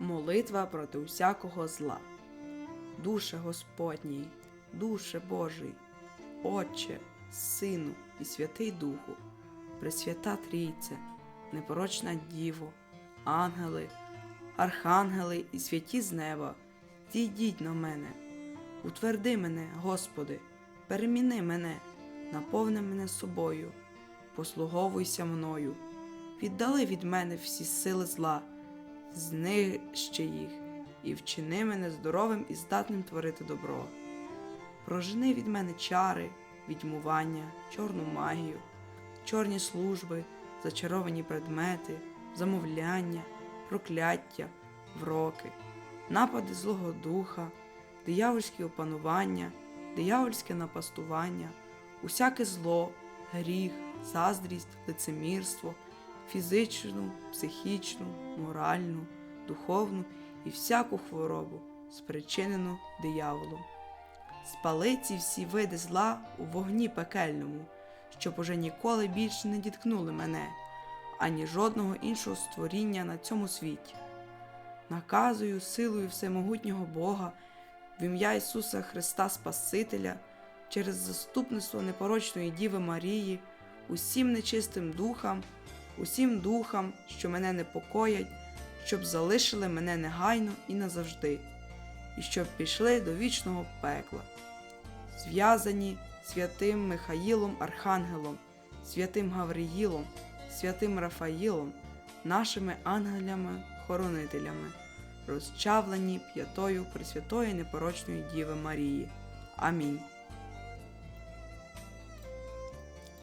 Молитва проти усякого зла. Душе Господній, душе Божий, Отче, Сину і Святий Духу, Пресвята Трійце, непорочна Діво, ангели, архангели і святі з неба, зійдіть на мене, утверди мене, Господи, переміни мене, наповни мене собою, послуговуйся мною, віддали від мене всі сили зла, знищи їх і вчини мене здоровим і здатним творити добро. Прожени від мене чари, відьмування, чорну магію, чорні служби, зачаровані предмети, замовляння, прокляття, вроки, напади Злого Духа, диявольські опанування, диявольське напастування, усяке зло, гріх, заздрість, лицемірство, фізичну, психічну, моральну, духовну і всяку хворобу, спричинену дияволом. Спали ці всі види зла у вогні пекельному, щоб уже ніколи більше не діткнули мене, ані жодного іншого створіння на цьому світі. Наказую силою всемогутнього Бога в ім'я Ісуса Христа Спасителя через заступництво непорочної Діви Марії, усім нечистим духам, усім духам, що мене непокоять, щоб залишили мене негайно і назавжди, і щоб пішли до вічного пекла зв'язані святим Михаїлом Архангелом, святим Гавриїлом, святим Рафаїлом, нашими ангелями-хоронителями, розчавлені п'ятою Пресвятої непорочної Діви Марії. Амінь.